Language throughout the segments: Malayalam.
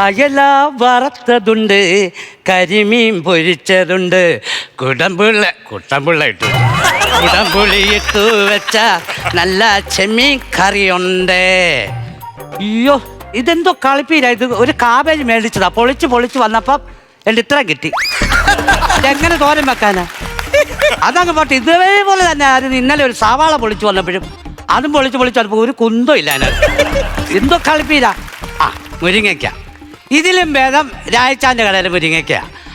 അയല വറുത്തതുണ്ട് കരിമീൻ പൊരിച്ചതുണ്ട്. കുടംപുള്ള കുട്ടമ്പുള്ള ഇട്ടു. കുടംപുളി ഇട്ടു വെച്ച നല്ല ചെമ്മീൻ കറിയുണ്ട്. അയ്യോ ഇതെന്തോ കളിപ്പീര. ഇത് ഒരു കാബേജ് മേടിച്ചതാ. പൊളിച്ച് പൊളിച്ച് വന്നപ്പം എന്റെ ഇത്ര കിട്ടി. എങ്ങനെ തോരൻ വെക്കാനാ? അതങ്ങ് പോട്ടെ. ഇതേപോലെ തന്നെ ആയിരുന്നു. ഇന്നലെ ഒരു സവാള പൊളിച്ച് വന്നപ്പോഴും അതും പൊളിച്ച് പൊളിച്ച് വന്നപ്പോൾ ഒരു കുന്തോ ഇല്ല എന്തോ കളിപ്പീരാ. ആ മുരിങ്ങയ്ക്ക. ഇതിലും ഭേദം രായച്ചാന്റെ കടയിൽ മുരിങ്ങയ്ക്ക.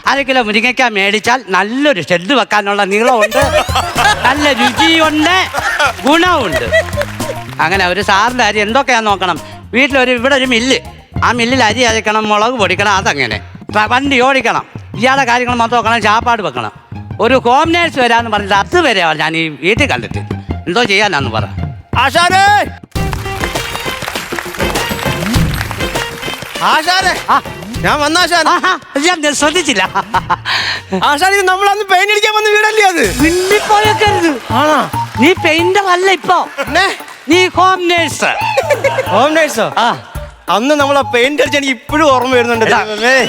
അര കിലോ മുരിങ്ങയ്ക്ക മേടിച്ചാൽ നല്ലൊരു ഷെഡ് വെക്കാനുള്ള നീളമുണ്ട്. നല്ല രുചിയുണ്ട്. ഗുണമുണ്ട്. അങ്ങനെ ഒരു സാറിന്റെ അരി എന്തൊക്കെയാ നോക്കണം? വീട്ടിലൊരു ഇവിടെ ഒരു മില്ല്. ആ മില്ലിൽ അരി അരയ്ക്കണം മുളക് പൊടിക്കണം അതങ്ങനെ. വണ്ടി ഓടിക്കണം. ഇയാളുടെ കാര്യങ്ങൾ മൊത്തം നോക്കണം ചാപ്പാട് വെക്കണം. ഒരു ഹോം നേഴ്സ് വരാന്ന് പറഞ്ഞിട്ട് അത് വരെയാണ് ഞാൻ ഈ വീട്ടിൽ കണ്ടിട്ട് എന്തോ ചെയ്യാനാന്ന് പറ. ആശാനെ. ആ. ഞാൻ വന്ന ആശാൻ ഞാൻ ശ്രദ്ധിച്ചില്ല. ആശാൻ ഇത് നമ്മൾ അന്ന് പെയിന്റ് അടിക്കാൻ വന്ന വീടല്ലേ അത്? മിണ്ടിപ്പോയക്കരുത്. ആണോ? നീ പെയിന്റർ അല്ല ഇപ്പോ നീ ഹോം നേഴ്സ് ഹോം നേഴ്സോ ആ. അന്ന് നമ്മളെ പെയിന്റ് അടിച്ച എനിക്ക് ഇപ്പോഴും ഓർമ്മ വരുന്നുണ്ട്.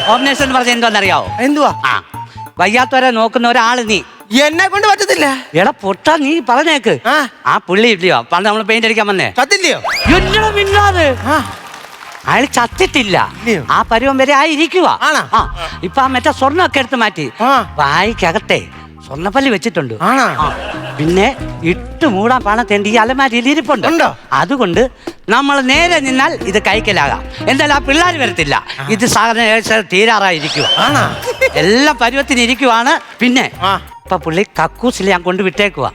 ഹോം നേഴ്സ് എന്ന് പറഞ്ഞ എന്തോന്നറിയാവോ? എന്തുവാ? ആ. വയ്യാത്തവരെ നോക്കുന്ന ഒരാൾ നീ. എന്നെ കൊണ്ട് പറ്റത്തില്ല. എടാ പൊട്ട നീ പറഞ്ഞേക്ക്. ആ. ആ പുള്ളി ഇല്ലയോ? പണ്ട് നമ്മൾ പെയിന്റ് അടിക്കാൻ വന്നേ. കത്തില്ലയോ എന്നടാ മിണ്ടാതെ. ആ. അയാൾ ചത്തിട്ടില്ല. ആ പരുവം വരെ ആയിരിക്കുക? ആ ഇപ്പൊ ആ മറ്റേ സ്വർണമൊക്കെ എടുത്ത് മാറ്റി. വായിക്കകത്തെ സ്വർണപ്പല്ലി വെച്ചിട്ടുണ്ട്. പിന്നെ ഇട്ട് മൂടാൻ പണത്തേണ്ടി ഈ അലമാരിയിൽ ഇരിപ്പുണ്ട്. അതുകൊണ്ട് നമ്മൾ നേരെ നിന്നാൽ ഇത് കൈക്കലാകാം. എന്തായാലും ആ പിള്ളേർ വരത്തില്ല. ഇത് സാധനം തീരാറായിരിക്കുക. എല്ലാം പരുവത്തിന് ഇരിക്കുവാണ് പിന്നെ. ഇപ്പൊ പുള്ളി കക്കൂസിൽ ഞാൻ കൊണ്ട് വിട്ടേക്കുവാ.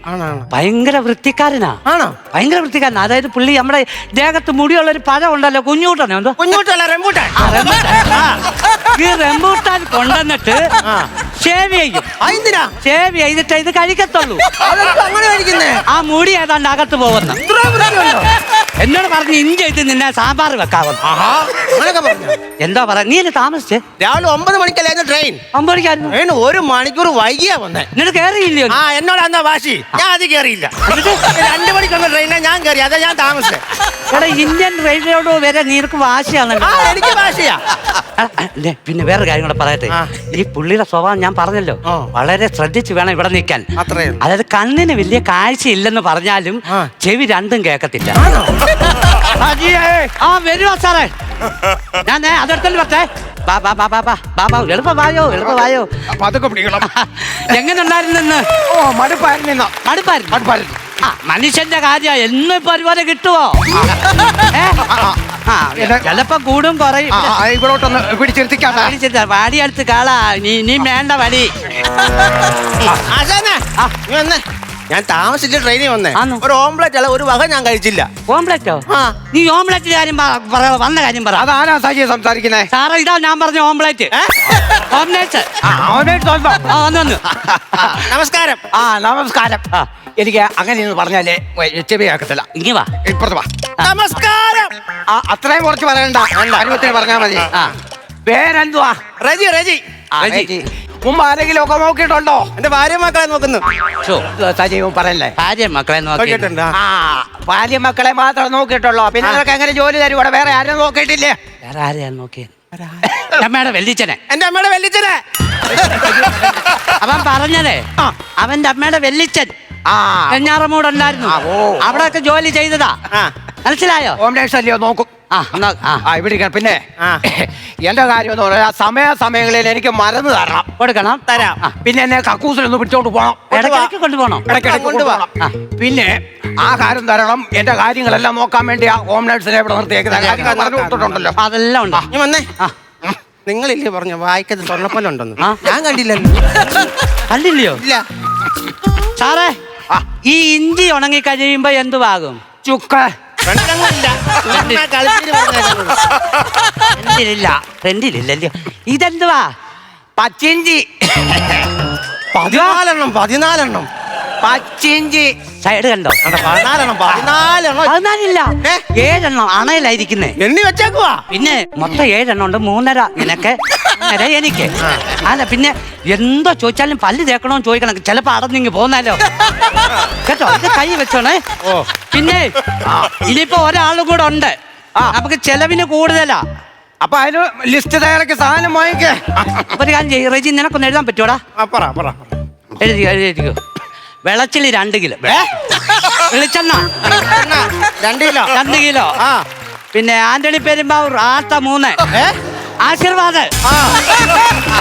ഭയങ്കര വൃത്തിക്കാരനാ. ആണോ? ഭയങ്കര വൃത്തിക്കാരനാ. അതായത് പുള്ളി നമ്മുടെ ദേഹത്ത് മുടിയുള്ള ഒരു പഴം ഉണ്ടല്ലോ കുഞ്ഞൂട്ടനെ എന്തോ? കുഞ്ഞൂട്ടല്ല റെമ്പൂട്ടാൻ. ഈ റെമ്പൂട്ടാൻ കൊണ്ടുവന്നിട്ട്. ഷേവ് ചെയ്യും. ഷേവ് ചെയ്തിട്ട് ഇത് കഴിക്കത്തുള്ളൂ. ആ മുടി ഏതാണ്ട് അകത്ത് പോകുന്നു? എന്നോട് പറഞ്ഞ് ഇഞ്ചി ഇത് നിന്നെ സാമ്പാർ വെക്കാവും ആഹാ. അങ്ങനെയൊക്കെ പറഞ്ഞു. എന്താ പറയാ? നീ എന്നെ താമസിച്ചേ? രാവിലെ ഒമ്പത് മണിക്കല്ലായിരുന്നു ട്രെയിൻ അമ്പടിക്കായിരുന്നു ട്രെയിൻ ഒരു മണിക്കൂർ വൈകിയാ വന്നേ. എന്നിട്ട് കയറിയില്ലയോ ആ എന്നോട് അന്നാ വാശി. ഞാൻ അത് കേറിയില്ല. രണ്ട് മണിക്കുള്ള ട്രെയിനാ ഞാൻ കയറി അതാ ഞാൻ താമസിച്ചേ. എടാ ഇന്ത്യൻ റെയിൽവേയോട് വരെ നിനക്ക് വാശിയാണ് ആ എനിക്ക് വാശിയാ. പിന്നെ വേറെ കാര്യം കൂടെ പറയട്ടെ. ഈ പുള്ളിയുടെ സ്വഭാവം ഞാൻ പറഞ്ഞല്ലോ. വളരെ ശ്രദ്ധിച്ച് വേണം ഇവിടെ നിൽക്കാൻ. അതായത് കണ്ണിന് വലിയ കാഴ്ച ഇല്ലെന്ന് പറഞ്ഞാലും ചെവി രണ്ടും കേൾക്കത്തില്ല. ആ വരുവാ സാറേ. ഞാൻ അതെടുത്തല്ലേ പറ്റേ ബാ ബാ ബാ ബാ ബാ ബാ ബാ എളുപ്പം വായോ എളുപ്പം വായോ പതുക്കെ പിടിക്കണം. എങ്ങനെ ഉണ്ടായിരുന്നെന്ന് ഓ മടുപ്പായിരുന്നു മടുപ്പായിരുന്നു? മടുപ്പായിരുന്നു. ആ മനുഷ്യന്റെ കാര്യ എന്നും ഇപ്പൊ ഒരുപോലെ കിട്ടുവോ? ചിലപ്പോ കൂടും കുറയും. ഇവിടോട്ടൊന്ന് പിടിച്ചിരുത്തിക്കാട്ടെ. പിടിച്ചിട്ട് വാടി അടുത്ത് കാളാ നീ നീ വേണ്ട വടി. ആ. ഞാൻ താമസിച്ച ട്രെയിനിൽ വന്നേ. ആന്നോ? ഒരു ഓംപ്ലേറ്റ് അല്ല ഒരു വക ഞാൻ കഴിച്ചില്ല. ഓംപ്ലേറ്റോ ആ. നീ ഓംപ്ലേറ്റിന്റെ കാര്യം പറ പറ- വന്ന കാര്യം പറ. അതാരാ സജി സംസാരിക്കുന്നേ? സാറേ ഇതാ ഞാൻ പറഞ്ഞ ഓംപ്ലേറ്റ് ഓംലേറ്റ് ആ വന്നു വന്നു. നമസ്കാരം. ആ നമസ്കാരം. ആ. എനിക്ക് ഒന്ന് പറഞ്ഞാലേ ചെവിയാക്കത്തില്ല ഇങ്ങി വാ. ഇപ്പുറത്ത് വാ. നമസ്കാരം. ആ അത്രയും കുറച്ച് പറയണ്ട. അനുഭവത്തിന് പറഞ്ഞാൽ മതി. ആ. പേരെന്തുവാ? റജി റജി. ആ, റജി. റജി. മുമ്പ് ആരെങ്കിലും ഒക്കെ നോക്കിയിട്ടുണ്ടോ? എന്റെ ഭാര്യ മക്കളെ നോക്കുന്നു. ഷോ സജീവൻ പറയല്ലേ? ഭാര്യ മക്കളെ നോക്കി നോക്കിയിട്ടുണ്ട്. ആ. ഭാര്യ മക്കളെ മാത്രം നോക്കിയിട്ടുള്ളോ? പിന്നെ നിനക്ക് എങ്ങനെ ജോലി തരും? ഇവിടെ വേറെ ആരും നോക്കിയിട്ടില്ലേ? വേറെ ആരെയാണ് നോക്കിയത്? അമ്മയുടെ വെല്ലിച്ചനെ. എന്റെ അമ്മയുടെ വെല്ലിച്ചനെ. അവൻ പറഞ്ഞതേ അവന്റെ അമ്മയുടെ വെല്ലിച്ചൻ. ആ. അവിടെ ഒക്കെ അവിടെയൊക്കെ ജോലി ചെയ്തതാ. മനസ്സിലായോ? ഹോം നേഴ്സ് അല്ലയോ നോക്കും. ഇവിടെ പിന്നെ. എന്റെ കാര്യം എന്ന് പറഞ്ഞാൽ സമയ സമയങ്ങളിൽ എനിക്ക് മരുന്ന് തരണം. കൊടുക്കണം. തരാം. പിന്നെ എന്നെ കക്കൂസിലൊന്ന് പിടിച്ചോണ്ട് പോകണം കൊണ്ടുപോകണം? ഇടയ്ക്കിടയ്ക്ക്. കൊണ്ടുപോകണം. ആ, പിന്നെ ആഹാരം തരണം. എന്റെ കാര്യങ്ങളെല്ലാം നോക്കാൻ വേണ്ടി ആ ഹോം നേഴ്സിനെ ഇവിടെ നിർത്തിയേക്കുന്നുണ്ടല്ലോ കാര്യങ്ങൾ പറഞ്ഞു കൊടുത്തിട്ടുണ്ടല്ലോ. അതെല്ലാം ഉണ്ട്. ഞാൻ വന്നേ. നിങ്ങളില്ലേ പറഞ്ഞ വായിക്കത് സ്വർണപ്പല്ല ഉണ്ടെന്ന് ഞാൻ കണ്ടില്ലല്ലോ. അല്ലില്ലയോ ഇല്ല. സാറേ. ഈ ഇഞ്ചി ഉണങ്ങി കഴിയുമ്പോ എന്തുവാകും? ചുക്ക. ഇതെന്തുവാ? പച്ചിഞ്ചി. പതിനാലെണ്ണം പതിനാലെണ്ണം. പച്ചിഞ്ചി. സൈഡ് കണ്ടോ? പതിനാലെണ്ണം പതിനാലെണ്ണം. പതിനാലില്ല? ഏഴെണ്ണം അണയിലായിരിക്കുന്നേ എണ്ണി വെച്ചേക്കുവാ. പിന്നെ മൊത്തം ഏഴെണ്ണം ഉണ്ട്. മൂന്നര നിനക്ക്. മൂന്നര എനിക്ക്. അല്ല പിന്നെ എന്തോ ചോദിച്ചാലും പല്ല് തേക്കണോന്ന് ചോദിക്കണം. ചിലപ്പോ അടന്നിങ്ങി പോന്നാലോ. കേട്ടോ? ഇത് കൈ വെച്ചോണേ. പിന്നെ ഇനിയിപ്പോ ഒരാളും കൂടെ ഉണ്ട്. നമുക്ക് ചെലവിന് കൂടുതലാ. അപ്പൊ അതിന് ലിസ്റ്റ് തയ്യാറാക്കി സാധനം വാങ്ങിക്കേ. അപ്പൊ ഒരു കാര്യം ചെയ്യ് റെജി നിനക്കൊന്ന് എഴുതാൻ പറ്റൂടാ പറ പറ എഴുതി എഴുതിക്കോ വെളച്ചിലി രണ്ട് കിലോ. വെളിച്ചെണ്ണ. രണ്ട് കിലോ. രണ്ട് കിലോ. ആ. പിന്നെ ആന്റണി പെരുമ്പാവൂർ ആത്ത മൂന്ന്. ആശീർവാദ്. ആ.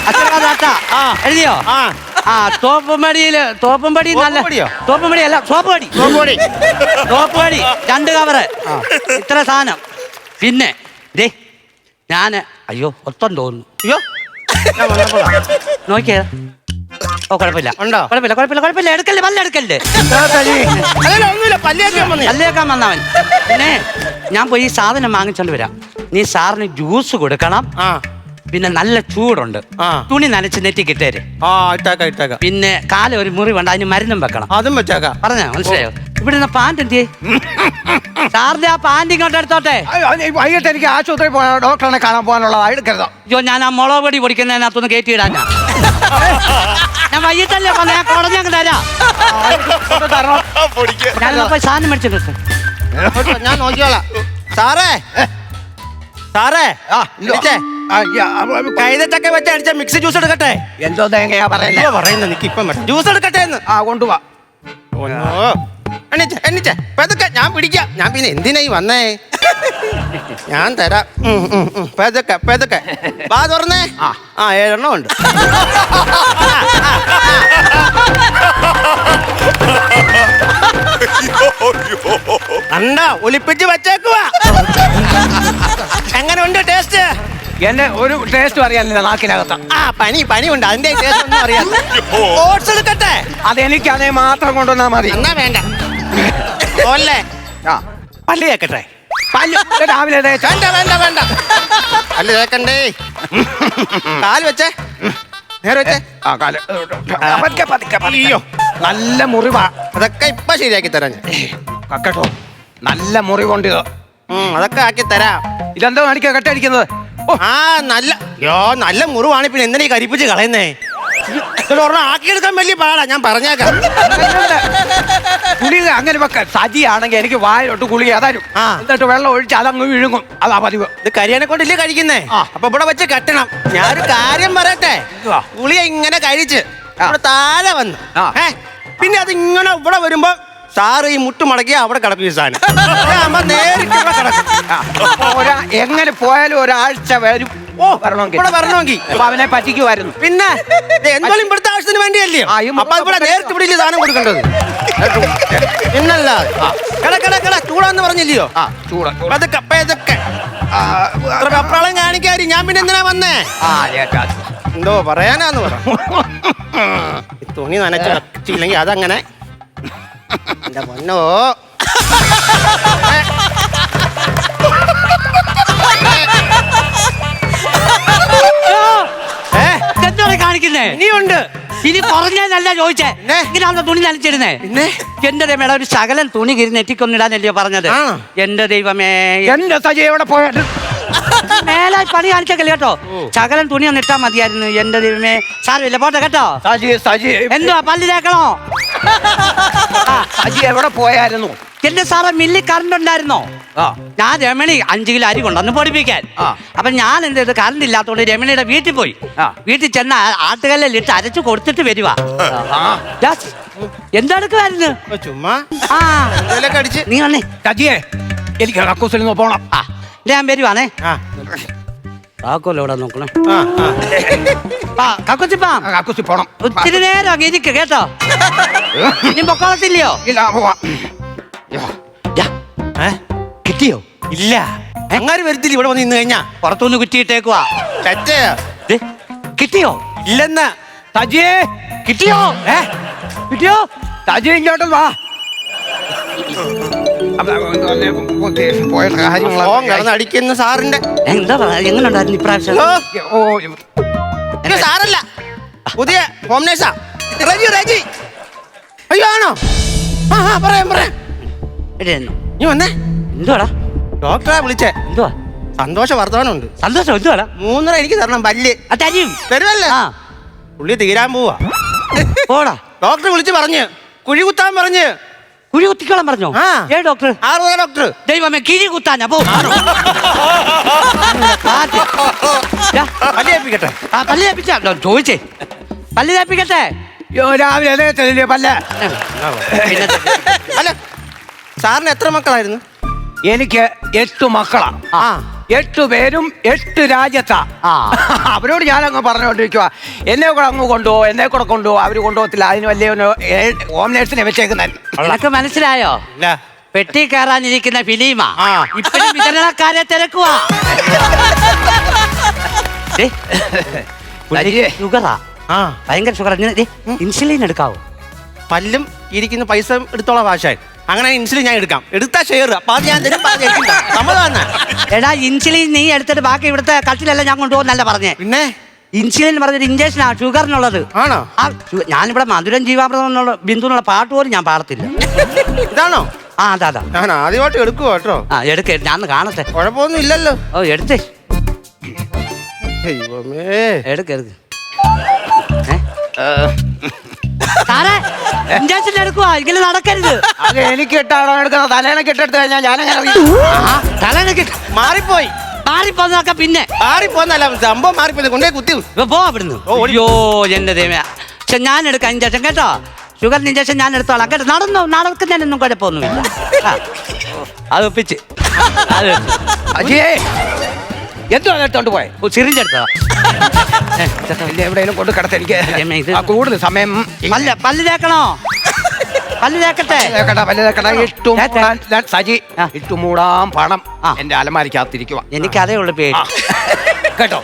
ആശീർവാദ് ആട്ട ആ. എഴുതിയോ? ആ. തോപ്പുംപടിയിൽ തോപ്പുംപടി നല്ല? തോപ്പുംപടി അല്ല സോപ്പുപടി. നോക്കോടി സോപ്പുപടി രണ്ട് കവറ് ഇത്ര സാധനം. പിന്നെ ദേ ഞാൻ അയ്യോ ഒത്തം തോന്നുന്നു. അയ്യോ. ഞാൻ നോക്കിയേ. ഓ കുഴപ്പമില്ല. ഉണ്ടോ? കുഴപ്പമില്ല കുഴപ്പമില്ല കുഴപ്പമില്ല. എടുക്കല്ലേ വല്ല എടുക്കല്ലേ? പല്ലേക്കാൻ വന്നവൻ പിന്നെ ഞാൻ പോയി ഈ സാധനം വാങ്ങിച്ചോണ്ട് വരാം. നീ സാറിന് ജ്യൂസ് കൊടുക്കണം. ആ. പിന്നെ നല്ല ചൂടുണ്ട്. ആ. തുണി നനച്ച് നെറ്റി കിട്ടേര്. ആ ഇട്ടേക്കാം ഇട്ടേക്കാം. പിന്നെ കാല ഒരു മുറി വേണ്ട അതിന് മരുന്നും വെക്കണം. അതും വെച്ചേക്കാം. പറഞ്ഞ മനസ്സിലായോ? ഇവിടെ നിന്ന് പാന്റ് എന്തിയേ സാറിന്റെ ആ പാന്റ് ഇങ്ങോട്ട് എടുത്തോട്ടെ. അയ്യോ, അത് ഈ വൈകിട്ട് എനിക്ക് ആശുപത്രി പോകാൻ ഡോക്ടറിനെ കാണാൻ പോകാനുള്ളതാ എടുക്കരുത്. അയ്യോ ഞാൻ ആ മുളക് പൊടി പൊടിക്കുന്നതിനകത്തൊന്ന് കയറ്റിയിടാൻ ഞാൻ ഞാൻ വൈകിട്ടല്ലേ പറഞ്ഞ ഞാൻ കുടഞ്ഞങ്ങ് തരാം. ഞാൻ പോയി സാധനം മേടിച്ചിട്ട് ഞാൻ നോക്കിയോളാം സാറേ സാറേ ആ, ഇല്ലോ. ആ, യ്യ, അപ്പൊ- അപ്പൊ കൈതച്ചക്ക വെച്ച് അടിച്ച മിക്സി ജ്യൂസ് എടുക്കട്ടെ? എന്തോ തേങ്ങയാ പറയുന്നത് എന്തോ പറയുന്നത് നിക്ക് ഇപ്പം വരാം. ജ്യൂസ് എടുക്കട്ടെ എന്ന്. ആ കൊണ്ടുപോവാ ഓ എണ്ണിച്ചേ എണ്ണിച്ചേ പതുക്കെ ഞാൻ പിടിക്കാം. ഞാൻ പിന്നെ എന്തിനായി വന്നേ? ഞാൻ തരാം. ഉം, ഉം, ഉം. പതുക്കെ പതുക്കെ വാ തുറന്നേ. ആ. ആ ഏഴെണ്ണം ഉണ്ട്. കണ്ട ഒലിപ്പിച്ച് വച്ചേക്കുക എങ്ങനെ ഉണ്ട് ടേസ്റ്റ് എന്റെ ഒരു ടേസ്റ്റ് അറിയാനില്ല നാക്കിനകത്ത്. ആ പനി പനി ഉണ്ട് അതിന്റെ ടേസ്റ്റ് ഒന്നും അറിയാം ഓട്സ് എടുക്കട്ടെ. അതെനിക്ക് അതേ മാത്രം കൊണ്ടുവന്നാ മതി. എന്നാ വേണ്ട. ഓല്ലേ? ആ. പല്ല് കേക്കട്ടെ പല്ല്. രാവിലെ തേച്ച. വേണ്ട വേണ്ട വേണ്ട. പല്ല് കേക്കണ്ടേ കാൽ വെച്ചേ. നേരെ വെച്ചേ. ആ കാൽ. പതുക്കെ പതുക്കെ പതുക്കെ. നല്ല മുറിവാ. അതൊക്കെ ഇപ്പൊ ശരിയാക്കി തരാം ഞാൻ. കക്കട്ടോ. നല്ല മുറിവുണ്ട് ഇത് ഉം, അതൊക്കെ ആക്കി തരാം. ഇതെന്താ അടിക്ക കെട്ടടിക്കുന്നത് ഓ. ആ നല്ല യോ നല്ല മുറിവാണ് പിന്നെ എന്തിനാ ഈ കരിപ്പിച്ച് കളയുന്നേ? ഇതിൽ ഒരെണ്ണം ആക്കിയെടുക്കാൻ വലിയ പാടാ ഞാൻ പറഞ്ഞേക്കാം. ഗുളിക അങ്ങനെ വെക്ക സജിയാണെങ്കിൽ എനിക്ക് വായിലോട്ട് ഗുളിക തരും. ആ. എന്നിട്ട് വെള്ളം ഒഴിച്ച് അതങ്ങ് വിഴുങ്ങും. അതാ പതിവ്. ഇത് കരിയാനെ കൊണ്ടില്ലേ കഴിക്കുന്നേ? ആ. അപ്പൊ ഇവിടെ വെച്ച് കെട്ടണം. ഞാനൊരു കാര്യം പറയട്ടെ? എന്തുവാ? ഇങ്ങനെ കഴിച്ച്. ഇവിടെ താഴെ വന്നു. ആ. ഏ പിന്നെ അത് ഇങ്ങനെ ഇവിടെ വരുമ്പോ സാറ് ഈ മുട്ട് മടക്കി അവിടെ കിടക്കും സാധനം. നേരിട്ട് കിടക്കും. ഒരാ എങ്ങനെ പോയാലും ഒരാഴ്ച വരും. ഓ വരണമെങ്കിൽ. ഇവിടെ വരണമെങ്കിൽ. അപ്പൊ അവനെ പറ്റിക്കുമായിരുന്നു. പിന്നെ ഇത് എന്തായാലും ഇവിടുത്തെ ആവശ്യത്തിന് വേണ്ടിയല്ലേ? ആ, ഈ മുറി അപ്പൊ ഇവിടെ നേരിട്ട് ഇവിടെ ഇല്ലേ സാധനം കൊടുക്കേണ്ടത്? കട കട കട ചൂടാന്ന് പറഞ്ഞില്ലയോ? ആ ചൂട് ചൂട്. പതുക്കെ പതുക്കെ. ആ, അത്ര വെപ്രാളം കാണിക്കാരി ഞാൻ പിന്നെ എന്തിനാ വന്നേ? ആ ചേട്ടാ എന്തോ പറയാനാന്ന് പറ. ഈ തുണി നനച്ച് അതങ്ങനെ എന്റെ പൊന്നോ. ഏ? എന്താണ് കാണിക്കുന്നേ? ഇനിയുണ്ട്. ഇനി കുറഞ്ഞല്ല ചോദിച്ചേ. ഇങ്ങനെ തുണി നനച്ചിരുന്നേ പിന്നെ? എന്റെ ദൈവമേട ഒരു ശകലം തുണി കിരി നെറ്റിക്കൊന്നിടാനല്ലയോ പറഞ്ഞത്? എന്റെ ദൈവമേ. എന്റെ സജി എവിടെ പോയാലും മേലായി പണി കാണിച്ചേക്കല്ലേ കേട്ടോ? ശകലം തുണി ഒന്ന് ഇട്ടാ മതിയായിരുന്നു. എന്റെ ദൈവമേ. സാരമില്ല പോട്ടെ കേട്ടോ. സജി സജി. എന്തുവാ പല്ല് തേക്കണോ? ആ, സജി എവിടെ പോയായിരുന്നു? എന്റെ സാറേ മില്ലി കറണ്ട് ഉണ്ടായിരുന്നോ? ആ. ഞാൻ രമണി അഞ്ചു കിലോ അരി കൊണ്ടുവന്ന് പൊടിപ്പിക്കാൻ. അപ്പൊ ഞാൻ എന്ത് ചെയ്ത്? കറണ്ട് ഇല്ലാത്തതുകൊണ്ട് രമണിയുടെ വീട്ടിൽ പോയി. ആ. വീട്ടിൽ ചെന്ന ആട്ടുകല്ലിൽ ഇട്ട് അരച്ച് കൊടുത്തിട്ട് വരുവാ. എന്തെടുക്കുമായിരുന്നു ചുമ്മാ. ആ. നീ വന്നേ. സജിയെ എനിക്ക് കക്കൂസിൽ നിന്ന് പോണം. ആ ഞാൻ വരുവാണേ. ആ. താക്കോല്ലോ ഇവിടെ നോക്കണേ? ആ ആ. ആ കക്കുച്ചിപ്പാ ആ, കക്കൂസിൽ പോണം. ഒത്തിരി നേരം അങ്ങ് ഇരിക്ക് കേട്ടോ. ഇനി പൊക്കോളത്തില്ലയോ ഇല്ല പോവാ. യാ, ഏ? കിട്ടിയോ? ഇല്ല. അങ്ങാര് വരുത്തില്ല ഇവിടെ വന്ന് നിന്ന് കഴിഞ്ഞാ. പുറത്തുനിന്ന് കുറ്റിയിട്ടേക്കുവാ. ചറ്റ് ദേ, കിട്ടിയോ? ഇല്ലെന്ന്. സജിയെ കിട്ടിയോ? ഏ? കിട്ടിയോ? സജി ഇങ്ങോട്ട് വാ. പോയ ഫോൺ കിടന്ന് അടിക്കുന്ന സാറിന്റെ. എന്താ പറയാ എങ്ങനെയുണ്ടായിരുന്നു ഇപ്രാവശ്യം? ഓ, ഓ. ഇത് സാറല്ല. പുതിയ ഹോം നേഴ്സാ റജി റജി. അയ്യോ ആണോ? ആ ആ പറയാം പറയാം. നീ വന്നേ. എന്തുവാടാ? ഡോക്ടറെ വിളിച്ചേ. എന്തുവാ? സന്തോഷ വർത്തമാനമുണ്ട് സന്തോഷം എന്തുവാടാ? മൂന്നര എനിക്ക് തരണം പല്ല്. തരും. തരുമല്ലേ ആ. പുള്ളി തീരാൻ പോവാ. പോടാ. ഡോക്ടർ വിളിച്ച് പറഞ്ഞ് കുഴി കുത്താൻ പറഞ്ഞ് കുഴി കുത്തിക്കോളാൻ പറഞ്ഞോ? ആ. ഏ ഡോക്ടർ? ആറുതല ഡോക്ടർ? ദൈവമേ കിഴി കുത്താനാ പോ. ദാ, പല്ല് ഏൽപ്പിക്കട്ടെ ആ, പല്ല് തേപ്പിച്ചാ. ഡോ, ചോദിച്ചേ. പല്ല് തേപ്പിക്കട്ടെ. യ്യോ, രാവിലെ അതേ പല്ല. അല്ല സാറിന് എത്ര മക്കളായിരുന്നു? എനിക്ക് എട്ട് മക്കളാ. ആ. എട്ട് പേരും എട്ട് രാജ്യത്താ. അവരോട് ഞാൻ അങ്ങ് പറഞ്ഞുകൊണ്ടിരിക്കുക എന്നെ കൂടെ അങ്ങ് കൊണ്ടുപോകും എന്നെ കൂടെ കൊണ്ടുപോകും അവർ കൊണ്ടുപോകത്തില്ല. അതിന് വലിയ ഹോം നേഴ്സിനെ നിനക്ക് മനസ്സിലായോ? പെട്ടി കയറാനിരിക്കുന്ന ഫിലിമാ. ഇപ്പഴും വിതരണക്കാരെ തിരക്കുവാ. ഷുഗറാ. ഭയങ്കര ഷുഗർ ഇൻസുലിൻ എടുക്കാവോ? പല്ലും ഇരിക്കുന്ന പൈസ എടുത്തോളാം ഭാഷ അങ്ങനെ ഇൻസുലിൻ ഞാൻ എടുക്കാം. എടുത്താ ഷെയർ അപ്പൊ അത് ഞാൻ തരും. സമ്മതമാണ് എടാ ഇൻസുലിൻ നീ എടുത്തിട്ട് ബാക്കി ഇവിടുത്തെ കട്ടിലെല്ലാം ഞാൻ കൊണ്ടുപോകുന്നല്ല പറഞ്ഞേ. പിന്നെ? ഇൻസുലിൻ പറഞ്ഞൊരു ഇഞ്ചക്ഷനാ ഷുഗറിനുള്ളത് ആണോ? ആ ഷു- ഞാനിവിടെ മധുരം ജീവാമൃതം എന്നുള്ള ബിന്ദു എന്നുള്ള പാട്ട് പോലും ഞാൻ പാടത്തില്ല. ഇതാണോ? ആ അതാ അതാ. ഞാൻ ആദ്യമായിട്ട് എടുക്കുവോ കേട്ടോ? ആ എടുക്ക ഞാൻ ഒന്ന് കാണട്ടെ. കുഴപ്പമൊന്നും ഇല്ലല്ലോ. ഓ എടുത്തേ. ദൈവമേ. എടുക്ക എടുക്ക. സാറേ ഇഞ്ചക്ഷൻ എടുക്കുവാ ഇങ്ങനെ നടക്കരുത്. അത് എനിക്ക് ഇട്ടാണോ എടുക്കുന്നത് തലേനെ കെട്ടെടുത്ത് കഴിഞ്ഞാൽ ഞാനങ്ങനെ ആ തലനക്ക് മാറിപ്പോയി. മാറിപ്പോന്നൊക്കെ പിന്നെ. മാറിപ്പോന്നല്ല സംഭവം മാറിപ്പോയി. കൊണ്ടേ കുത്തി. പോ അവിടുന്ന്. അയ്യോ എന്റെ ദൈവമേ. പക്ഷെ ഞാൻ എടുക്കാം ഇഞ്ചക്ഷൻ കേട്ടോ. ഷുഗറിന് ഇഞ്ചക്ഷൻ ഞാൻ എടുത്തോളാം കേട്ടോ നടന്നു? നടക്കുന്നതിനൊന്നും കുഴപ്പമൊന്നുമില്ല. അത് ഒപ്പിച്ച് അത്. അജിയേ. എന്തോ അതെടുത്തോണ്ട് പോയെ ഓ, സിറിഞ്ച് എടുത്തതാ ഏ, എന്നെ എവിടെയെങ്കിലും കൊണ്ട് കിടത്ത എനിക്ക് രമേ, ഇത് ആ, കൂടുതൽ സമയം പല്ല് പല്ല് തേക്കണോ പല്ല് തേക്കട്ടെ തേക്കണ്ട, പല്ല് തേക്കണ്ട. ഇട്ടു. മൂടാൻ ഞാൻ സജി ആ. ഇട്ടു മൂടാൻ പണം ആ. എന്റെ അലമാരിക്കകത്തിരിക്കുക അതേ ഉള്ളു പേടി കേട്ടോ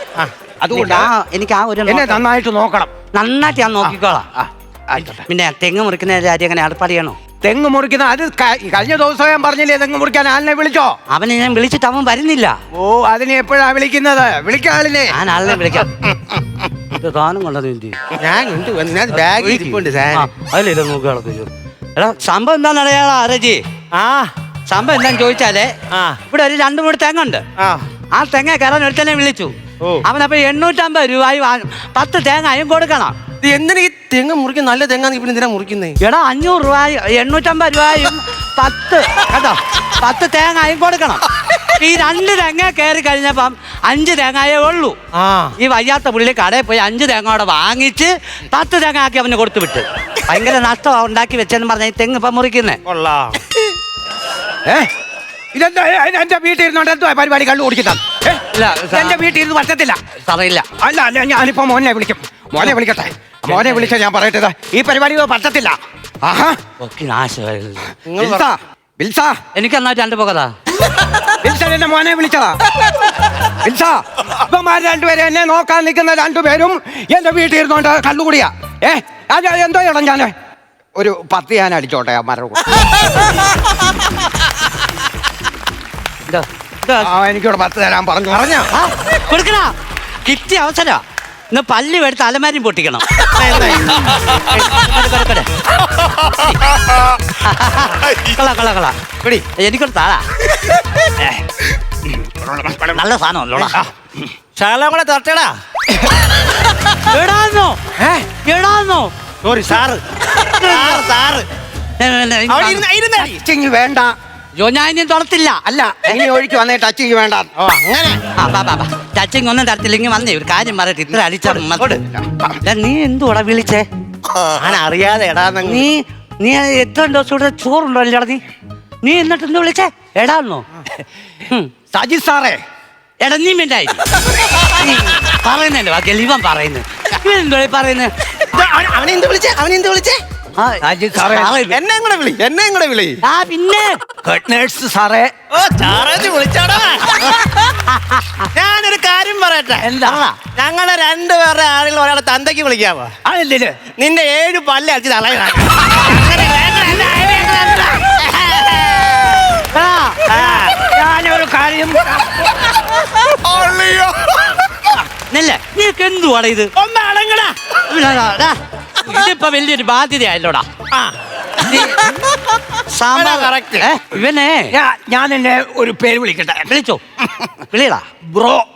അതുകൊണ്ട് എനിക്ക് ആ എനിക്ക് ആ ഒരു എന്നെ നോട്ടം. നന്നായിട്ട് നോക്കണം നന്നായിട്ട് ഞാൻ നോക്കിക്കോളാം ആ, ആയിക്കോട്ടെ. പിന്നെ തെങ്ങ് മുറിക്കുന്ന കാര്യം എങ്ങനെ ഏർപ്പാട് ചെയ്യണോ തെങ്ങ് മുറിക്കുന്ന അത് ക- കഴിഞ്ഞ ദിവസം ഞാൻ പറഞ്ഞില്ലേ തെങ്ങ് മുറിക്കാൻ ആളിനെ വിളിച്ചോ? അവനെ ഞാൻ വിളിച്ചിട്ട് അവൻ വരുന്നില്ല. ഓ അതിനെ എപ്പോഴാ വിളിക്കുന്നത്? വിളിക്കാൻ ആളിനെ. ഞാൻ ആളിനെ വിളിക്കാം. ഇത് താനും കൊണ്ടത് എന്ത് ചെയ്യും? ഞാൻ ഉണ്ട് വന്ന് ഞാൻ ബാഗ് ഇരിപ്പുണ്ട് ആ, സാധനം അതിലില്ല നോക്കുകയാളൊക്കെ എടാ സംഭവം എന്താണെന്ന് അറിയാളാ ആ. സംഭവം എന്താന്ന് ചോദിച്ചാലേ ആ. ഇവിടെ ഒരു രണ്ടു മൂന്ന് തെങ്ങുണ്ട് ആ. ആ തെങ്ങ കയറാൻ ഒരുത്തനെ വിളിച്ചു. ഓ. അവനപ്പോ എണ്ണൂറ്റമ്പത് രൂപയും ആ- പത്ത് തേങ്ങയും കൊടുക്കണം. എന്തിനാ ഈ തെങ്ങ് മുറിക്കും നല്ല തെങ്ങാന്ന് ഇപ്പൊ എന്തിനാ മുറിക്കുന്നേ? എടാ അഞ്ഞൂറ് രൂപ എണ്ണൂറ്റമ്പത് രൂപയും പത്ത് കേട്ടോ? പത്ത് തേങ്ങയും കൊടുക്കണം. ഈ രണ്ട് തേങ്ങ കയറി കഴിഞ്ഞപ്പം അഞ്ച് തേങ്ങയേ ഉള്ളൂ. ആ. ഈ വയ്യാത്ത പുള്ളി കടയിൽ പോയി അഞ്ച് തേങ്ങ അവിടെ വാങ്ങിച്ച് പത്ത് തേങ്ങ ആക്കി അവന് കൊടുത്തു വിട്ട്. ഭയങ്കര നഷ്ടം ഉണ്ടാക്കി വെച്ചെന്ന് പറഞ്ഞ ഈ തെങ്ങ് ഇപ്പം മുറിക്കുന്നേ. കൊള്ളാം. ഏ? ഇതെന്താ? ഏ, എന്റെ വീട്ടിൽ ഇരുന്നോണ്ട് എന്തോ പരിപാടി കള്ളു കുടിക്കുന്ന? ഇല്ല, സാ- എന്റെ വീട്ടിൽ ഇരുന്ന് പറ്റത്തില്ല. സാറില്ല അല്ല അല്ല ഞാനിപ്പോ മോനെ വിളിക്കും. മോനെ വിളിക്കട്ടെ. മോനെ വിളിച്ച ഞാൻ പറയട്ടെ ഈ പരിപാടി പറ്റത്തില്ല. ആഹാ. എനിക്ക് എന്നാ രണ്ട് പോകതാ. വിൽസ എന്നെ മോനെ വിളിച്ചതാ. വിൽസ ഇവന്മാർ രണ്ടുപേരും എന്നെ നോക്കാൻ നിൽക്കുന്ന രണ്ടുപേരും എന്റെ വീട്ടിൽ ഇരുന്നോണ്ട് കള്ളുകൂടിയാ. ഏ എന്തോ ഇടം ഞാൻ ഒരു പത്ത് ഞാൻ അടിച്ചോട്ടെ അമ്മാരുടെ കൂടെ. ആ എനിക്കിവിടെ പത്ത് തരാൻ പറഞ്ഞു. പറഞ്ഞോ ആ, കൊടുക്കണ കിട്ടിയ അവസര. ഇന്ന് പല്ല് എടുത്ത് അലമാരിയും പൊട്ടിക്കണം. കൊടു, കൊടു, കൊടു. കള കള കള. പിടി എനിക്കൊരു താഴാ നല്ല സാധനമല്ലോടാ ശാല കൂടെ തട്ടടാ. എടാന്നോ. എടാന്നോ. സോറി. Sir sir. ടച്ചിങ് വേണ്ട. ഞാൻ ഇനി തുറത്തില്ല അല്ല ഇനി ഒഴിക്ക് വന്നേ ടച്ചിങ് വേണ്ട. ഓ അങ്ങനെ. ആ ബാ ബാ ബാ. ടച്ചിങ് ഒന്നും തരത്തില്ലെങ്കിൽ വന്നേ. ഒരു കാര്യം പറയട്ടെ ഇത്ര അടിച്ചാൽ. നീ എന്തുവാടാ വിളിച്ചേ? ഞാൻ അറിയാതെ എടാ നീ നീ എത്ര ദിവസം ഇവിടെ ചോറുണ്ടോ അല്ലേടാ നീ? നീ എന്നിട്ട് എന്ത് വിളിച്ചേ? എടാന്നോ. സജി സാറേ. എടാ നീ മിണ്ടായി. പറയുന്നല്ലോ ബാക്കി ഇവൻ എന്തോ പറയുന്നത്? അവനെന്ത് വിളിച്ചേ? അവനെന്ത് വിളിച്ചേ? സജി സാറേ. സാറേ, എന്നെ കൂടെ വിളി എന്നെ കൂടെ വിളി. ആ പിന്നെ. ഹെഡ് നേഴ്സ് സാറേ. ഓ ചാറാജ് വിളിച്ചാടാ. ഞാനൊരു കാര്യം പറയട്ടെ. എന്താ? ഞങ്ങളെ രണ്ടുപേരുടെ ആളുകൾ ഒരാളെ തന്തയ്ക്ക് വിളിക്കാവോ? അതില്ല നിന്റെ ഏഴ് പല്ല് അടിച്ച് തളയണ. ഞാനൊരു കാര്യം നിനക്ക് എന്തുവാടാ ഇത്? ഒന്ന് അടങ്ങടാ. ഇതിപ്പോ വലിയൊരു ബാധ്യതയായല്ലോടാ. ആ. നീ സാമ്പാർ. അതാ correct. ഏ, ഇവനെ. ഞാ- ഞാൻ എന്നെ ഒരു പേര് വിളിക്കട്ടെ? വിളിച്ചോ. വിളിയടാ. ബ്രോ.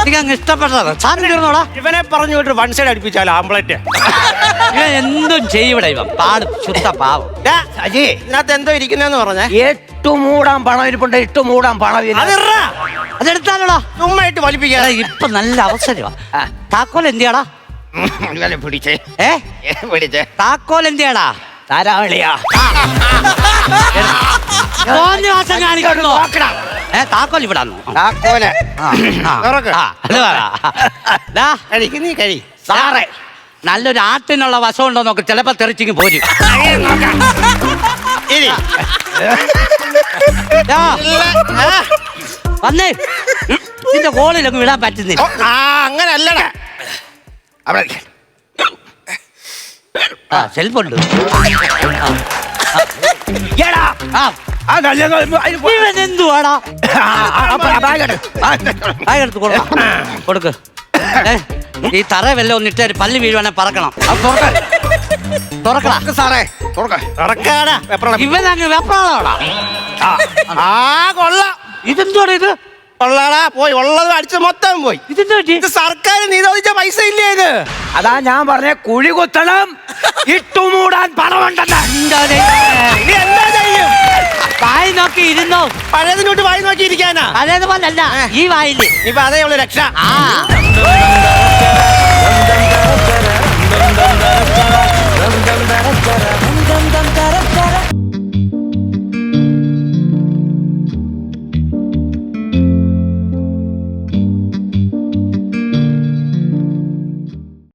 എനിക്ക് അങ്ങ് ഇഷ്ടപ്പെട്ടതാ. സാറിന് തീർന്നോടാ ഇവനെ പറഞ്ഞു വിട്ട് വൺ സൈഡ് അടിപ്പിച്ചാലോ ആംബ്ലറ്റ് ഇവൻ എന്തും ചെയ്യൂടെ ഇവൻ. പാടും ശുദ്ധ പാവം. അജി. ഇതിനകത്ത് എന്തോ ഇരിക്കുന്നെന്ന് പറഞ്ഞേ. എട്ടു മൂടാൻ പണം ഇരിപ്പുണ്ട്. എട്ടു മൂടാൻ പണം. അതിറാ. അതെടുത്താലോടാ. ചുമ്മാ വലിപ്പിക്കാ. വലിപ്പിക്കാതെ ഇപ്പൊ നല്ല അവസരമാ. താക്കോൽ എന്തിയാടാ? ഇവനെ പിടിച്ചേ. ഏ? പിടിച്ചേ. താക്കോൽ എന്തിയാടാ? വാസം കാണിക്കണോ. ഏ താക്കോൽ ഇവിടെ താക്കോൽ. കഴിക്ക് നീ കഴി. സാറേ നല്ലൊരു ആട്ടിനുള്ള വശം ഉണ്ടോ നോക്ക്. ചിലപ്പോ തെറിച്ചിങ് പോരും. വന്നേ. ഇതിന്റെ കോളിലൊക്കെ വിടാൻ പറ്റുന്നില്ല. അങ്ങനല്ലടാ. അവിടെ ആ സെൽഫുണ്ട് എടാ ആ. ആ അതിന് പോ- ഇവൻ എന്തുവാടാ? കൊടുക്കാം. കൊടുക്ക്. ഏ, ഈ തറ വല്ല ഒന്നിട്ട് പല്ല് വീഴുവാനെ പറക്കണം. തുറക്ക്. തുറക്കടാ. തുറക്ക് സാറേ തുറക്ക്. തുറക്കാടാ. വെപ്രാളം. ഇവൻ അങ്ങ് വെപ്രാളാടാ. ആ, ആ കൊള്ളാം. ഇതെന്തുവാടാ ഇത്? കൊള്ളാടാ പോയി ഉള്ളത് അടിച്ച് മൊത്തം പോയി ഇതിന്റെ ഇത് സർക്കാർ നിരോധിച്ച പൈസ ഇല്ലേ ഇത് അതാ ഞാൻ പറഞ്ഞ കുഴി കുത്തണം ഇട്ടുമൂടാൻ പണമുണ്ടെന്ന് എന്താ ദൈവമേ? ഇനി എന്താ ചെയ്യും വായി നോക്കി ഇരുന്നോ പഴയതിനോട്ട് വായി നോക്കി നോക്കിയിരിക്കാനാ അതേതുപോലല്ല ഈ വായിൽ ഇപ്പൊ അതേ ഉള്ളു രക്ഷ ആ